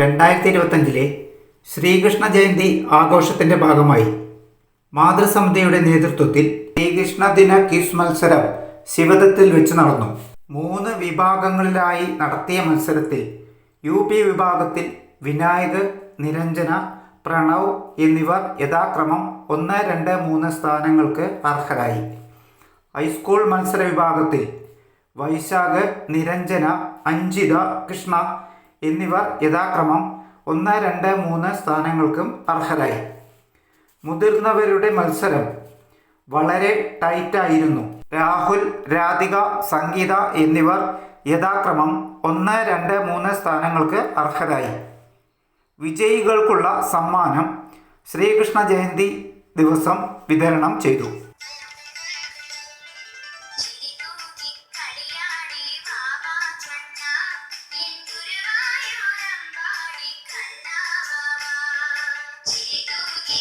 രണ്ടായിരത്തി ഇരുപത്തഞ്ചിലെ ശ്രീകൃഷ്ണ ജയന്തി ആഘോഷത്തിന്റെ ഭാഗമായി മാതൃസമിതിയുടെ നേതൃത്വത്തിൽ ശ്രീകൃഷ്ണ ദിന ക്വിസ് മത്സരം ശിവദത്തിൽ വെച്ച് നടന്നു. മൂന്ന് വിഭാഗങ്ങളിലായി നടത്തിയ മത്സരത്തിൽ യു പി വിഭാഗത്തിൽ വിനായക് നിരഞ്ജന പ്രണവ് എന്നിവർ യഥാക്രമം ഒന്ന് രണ്ട് മൂന്ന് സ്ഥാനങ്ങൾക്ക് അർഹരായി. ഹൈസ്കൂൾ മത്സര വിഭാഗത്തിൽ വൈശാഖ് നിരഞ്ജന അഞ്ജിത കൃഷ്ണ എന്നിവർ യഥാക്രമം ഒന്ന് രണ്ട് മൂന്ന് സ്ഥാനങ്ങൾക്കും അർഹരായി. മുതിർന്നവരുടെ മത്സരം വളരെ ടൈറ്റായിരുന്നു രാഹുൽ രാധിക സംഗീത എന്നിവർ യഥാക്രമം ഒന്ന് രണ്ട് മൂന്ന് സ്ഥാനങ്ങൾക്ക് അർഹരായി. വിജയികൾക്കുള്ള സമ്മാനം ശ്രീകൃഷ്ണ ജയന്തി ദിവസം വിതരണം ചെയ്തു. Thank.